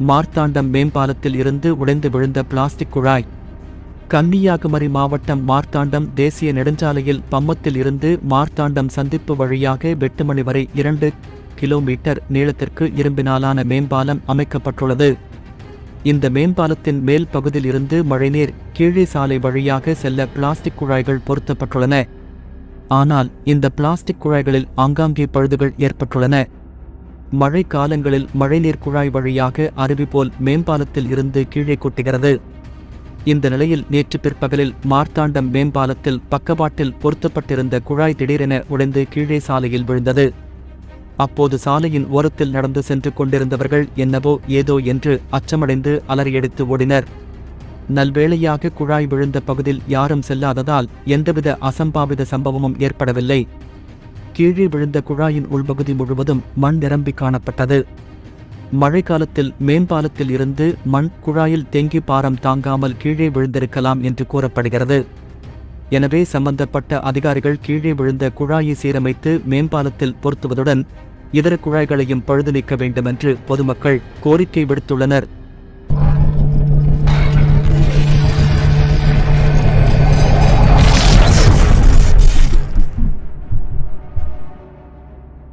மார்த்தாண்டம் மேம்பாலத்தில் இருந்து உடைந்து விழுந்த பிளாஸ்டிக் குழாய். கன்னியாகுமரி மாவட்டம் மார்த்தாண்டம் தேசிய நெடுஞ்சாலையில் பம்மத்தில் இருந்து மார்த்தாண்டம் சந்திப்பு வழியாக வெட்டுமணி வரை இரண்டு கிலோமீட்டர் நீளத்திற்கு இரும்பினாலான மேம்பாலம் அமைக்கப்பட்டுள்ளது. இந்த மேம்பாலத்தின் மேல் பகுதியில் இருந்து மழைநீர் கீழே சாலை வழியாக செல்ல பிளாஸ்டிக் குழாய்கள் பொருத்தப்பட்டுள்ளன. ஆனால் இந்த பிளாஸ்டிக் குழாய்களில் ஆங்காங்கே பழுதுகள் ஏற்பட்டுள்ளன. மழை காலங்களில் மழைநீர் குழாய் வழியாக அருவி போல் மேம்பாலத்தில் இருந்து கீழே கொட்டுகிறது. இந்த நிலையில் நேற்று பிற்பகலில் மார்த்தாண்டம் மேம்பாலத்தில் பக்கவாட்டில் பொருத்தப்பட்டிருந்த குழாய் திடீரென உடைந்து கீழே சாலையில் விழுந்தது. அப்போது சாலையின் ஓரத்தில் நடந்து சென்று கொண்டிருந்தவர்கள் என்னவோ ஏதோ என்று அச்சமடைந்து அலறியடித்து ஓடினர். நல்வேளையாக குழாய் விழுந்த பகுதியில் யாரும் செல்லாததால் எந்தவித அசம்பாவித சம்பவமும் ஏற்படவில்லை. கீழே விழுந்த குழாயின் உள்பகுதி முழுவதும் மண் நிரம்பி காணப்பட்டது. மழைக்காலத்தில் மேம்பாலத்தில் இருந்து மண் குழாயில் தேங்கி பாரம் தாங்காமல் கீழே விழுந்திருக்கலாம் என்று கூறப்படுகிறது. எனவே சம்பந்தப்பட்ட அதிகாரிகள் கீழே விழுந்த குழாயை சீரமைத்து மேம்பாலத்தில் பொருத்துவதுடன் இதர குழாய்களையும் பழுது நீக்க வேண்டுமென்று பொதுமக்கள் கோரிக்கை விடுத்துள்ளனர்.